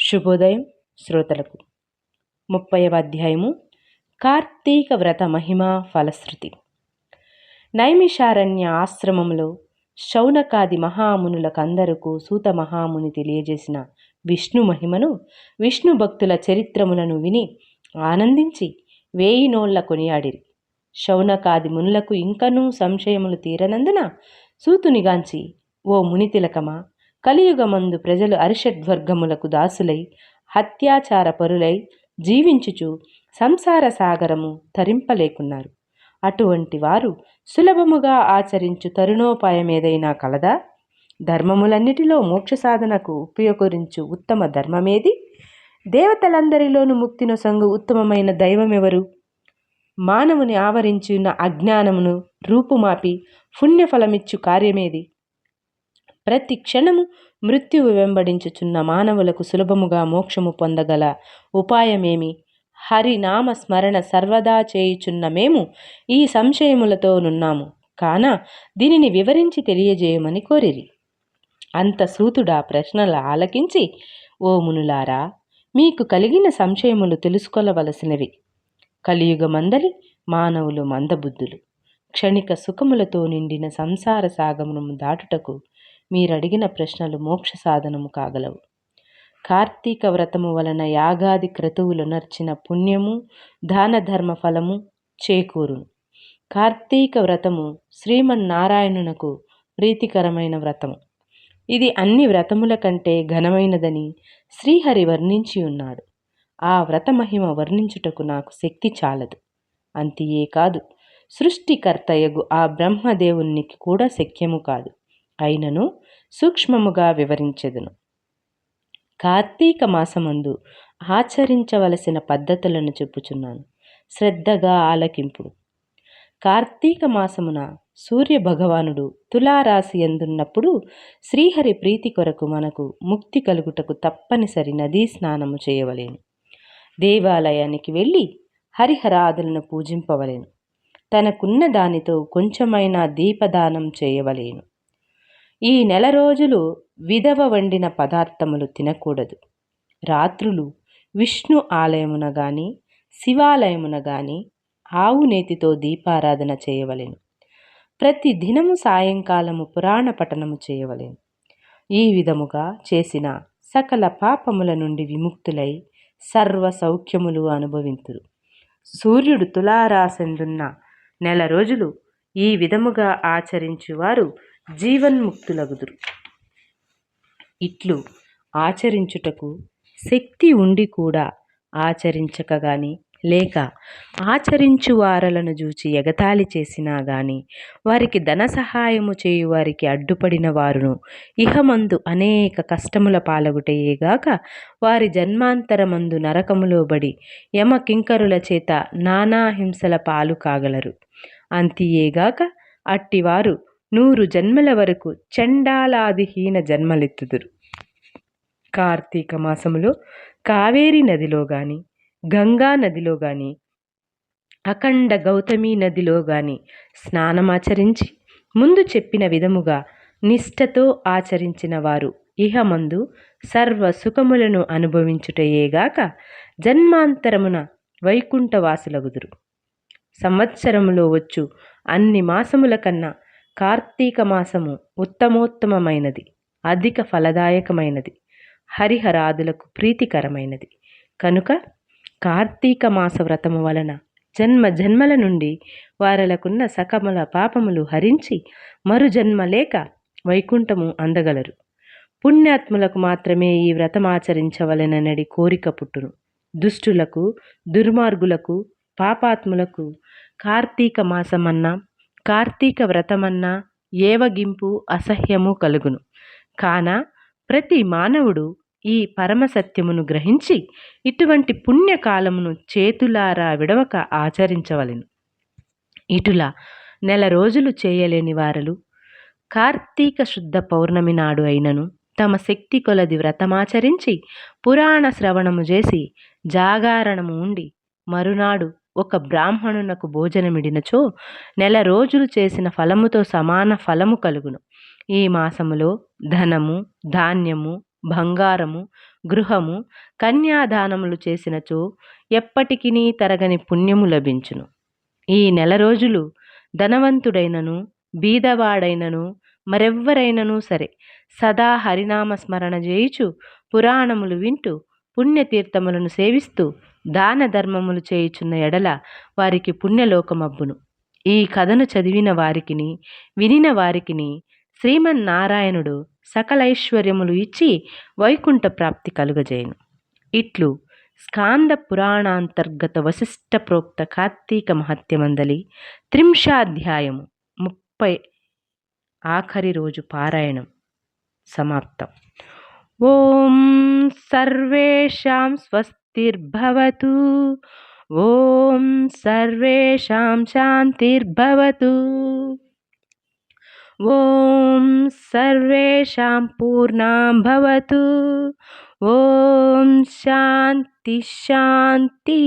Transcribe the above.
శుభోదయం శ్రోతలకు. ముప్పైవ అధ్యాయము కార్తీక వ్రత మహిమా ఫలశ్రుతి. నైమిషారణ్య ఆశ్రమంలో శౌనకాది మహామునులకందరకు సూత మహాముని తెలియజేసిన విష్ణు మహిమను విష్ణు భక్తుల చరిత్రములను విని ఆనందించి వేయి నోళ్ళ కొనియాడిరి. శౌనకాది మునులకు ఇంకనూ సంశయములు తీరనందున సూతునిగాంచి ఓ మునితిలకమా కలియుగమందు ప్రజలు అరిషడ్వర్గములకు దాసులై హత్యాచార పరులై జీవించుచు సంసార సాగరము తరింపలేకున్నారు. అటువంటి వారు సులభముగా ఆచరించు తరుణోపాయమేదైనా కలదా? ధర్మములన్నిటిలో మోక్ష సాధనకు ఉపయోగించు ఉత్తమ ధర్మమేది? దేవతలందరిలోనూ ముక్తినొసంగు ఉత్తమమైన దైవమెవరు? మానవుని ఆవరించిన అజ్ఞానమును రూపుమాపి పుణ్యఫలమిచ్చు కార్యమేది? ప్రతి క్షణము మృత్యువు వెంబడించుచున్న మానవులకు సులభముగా మోక్షము పొందగల ఉపాయమేమి? హరినామ స్మరణ సర్వదా చేయుచున్న మేము ఈ సంశయములతో నున్నాము. కాన దీనిని వివరించి తెలియజేయమని కోరిరి. అంత సూతుడా ప్రశ్నల ఆలకించి ఓ మునులారా మీకు కలిగిన సంశయములు తెలుసుకొనవలసినవి కలియుగమందలి మానవులు మందబుద్ధులు. క్షణిక సుఖములతో నిండిన సంసార సాగమును దాటుటకు మీరడిగిన ప్రశ్నలు మోక్ష సాధనము కాగలవు. కార్తీక వ్రతము వలన యాగాది క్రతువులు నర్చిన పుణ్యము దాన ధర్మ ఫలము చేకూరును. కార్తీక వ్రతము శ్రీమన్నారాయణునకు ప్రీతికరమైన వ్రతము. ఇది అన్ని వ్రతముల కంటే ఘనమైనదని శ్రీహరి వర్ణించి ఉన్నాడు. ఆ వ్రత మహిమ వర్ణించుటకు నాకు శక్తి చాలదు. అంతియే కాదు. సృష్టికర్తయగు ఆ బ్రహ్మదేవునికి కూడా శక్యము కాదు. అయినను సూక్ష్మముగా వివరించెదను. కార్తీక మాసమందు ఆచరించవలసిన పద్ధతులను చెప్పుచున్నాను. శ్రద్ధగా ఆలకింపుడు కార్తీక మాసమున సూర్య భగవానుడు తులారాశి ఎందున్నప్పుడు శ్రీహరి ప్రీతి కొరకు మనకు ముక్తి కలుగుటకు తప్పనిసరి నదీ స్నానము చేయవలేను. దేవాలయానికి వెళ్ళి హరిహరాదులను పూజింపవలేను. తనకున్న దానితో కొంచెమైనా దీపదానం చేయవలేను. ఈ నెల రోజులు విధవ వండిన పదార్థములు తినకూడదు. రాత్రులు విష్ణు ఆలయమున గాని శివాలయమున గాని ఆవు నేతితో దీపారాధన చేయవలెను. ప్రతి దినము సాయంకాలము పురాణ పఠనము చేయవలెను. ఈ విధముగా చేసిన సకల పాపముల నుండి విముక్తులై సర్వ సౌఖ్యములు అనుభవింతురు. సూర్యుడు తులారాసెందున్న నెల రోజులు ఈ విధముగా ఆచరించువారు జీవన్ముక్తులగుదురు. ఇట్లు ఆచరించుటకు శక్తి ఉండి కూడా ఆచరించక గాని లేక ఆచరించు వారలను చూచి ఎగతాళి చేసినా గాని వారికి ధన సహాయము చేయు వారికి అడ్డుపడిన వారును ఇహమందు అనేక కష్టముల పాలగుటయేగాక వారి జన్మాంతరమందు నరకములో బడి యమ కింకరుల చేత నానా హింసల పాలు కాగలరు. అంతియేగాక అట్టివారు నూరు జన్మల వరకు చండాలాదిహీన జన్మలెత్తుదురు. కార్తీక మాసములో కావేరీ నదిలో గాని గంగా నదిలో గాని అఖండ గౌతమి నదిలో గాని స్నానమాచరించి ముందు చెప్పిన విధముగా నిష్ఠతో ఆచరించిన వారు ఇహమందు సర్వ సుఖములను అనుభవించుటయేగాక జన్మాంతరమున వైకుంఠవాసులగుదురు. సంవత్సరములో వచ్చు అన్ని మాసముల కన్నా కార్తీక మాసము ఉత్తమోత్తమమైనది అధిక ఫలదాయకమైనది హరిహరాదులకు ప్రీతికరమైనది. కనుక కార్తీక మాస వ్రతము వలన జన్మ జన్మల నుండి వారలకున్న సకముల పాపములు హరించి మరు జన్మ లేక వైకుంఠము అందగలరు. పుణ్యాత్ములకు మాత్రమే ఈ వ్రతమాచరించవలెననడి కోరిక పుట్టును. దుష్టులకు దుర్మార్గులకు పాపాత్ములకు కార్తీక మాసమన్నా కార్తీక వ్రతమన్నా ఏవగింపు అసహ్యము కలుగును. కాన ప్రతి మానవుడు ఈ పరమసత్యమును గ్రహించి ఇటువంటి పుణ్యకాలమును చేతులారా విడవక ఆచరించవలెను. ఇటులా నెల రోజులు చేయలేని వారలు కార్తీక శుద్ధ పౌర్ణమి నాడు అయినను తమ శక్తి కొలది వ్రతమాచరించి పురాణ శ్రవణము చేసి జాగారణము ఉండి మరునాడు ఒక బ్రాహ్మణునకు భోజనమిడినచో నెల రోజులు చేసిన ఫలముతో సమాన ఫలము కలుగును. ఈ మాసములో ధనము ధాన్యము బంగారము గృహము కన్యాదానములు చేసినచో ఎప్పటికినీ తరగని పుణ్యము లభించును. ఈ నెల రోజులు ధనవంతుడైనను బీదవాడైనను మరెవ్వరైనను సరే సదా హరినామ స్మరణ చేయుచు పురాణములు వింటూ పుణ్యతీర్థములను సేవిస్తూ దాన ధర్మములు చేయుచున్న ఎడల వారికి పుణ్యలోకమబ్బును. ఈ కథను చదివిన వారికిని వినిన వారికిని శ్రీమన్నారాయణుడు సకలైశ్వర్యములు ఇచ్చి వైకుంఠ ప్రాప్తి కలుగజేయును. ఇట్లు స్కాంద పురాణాంతర్గత వశిష్ట ప్రోక్త కార్తీక మహత్యమందలి త్రింశాధ్యాయము ముప్పై ఆఖరి రోజు పారాయణం సమాప్తం. ఓం సర్వేషాం స్వస్తిర్భవతు ఓం సర్వేషాం శాంతిర్భవతు ఓం సర్వేషాం పూర్ణాం భవతు ఓం శాంతి శాంతి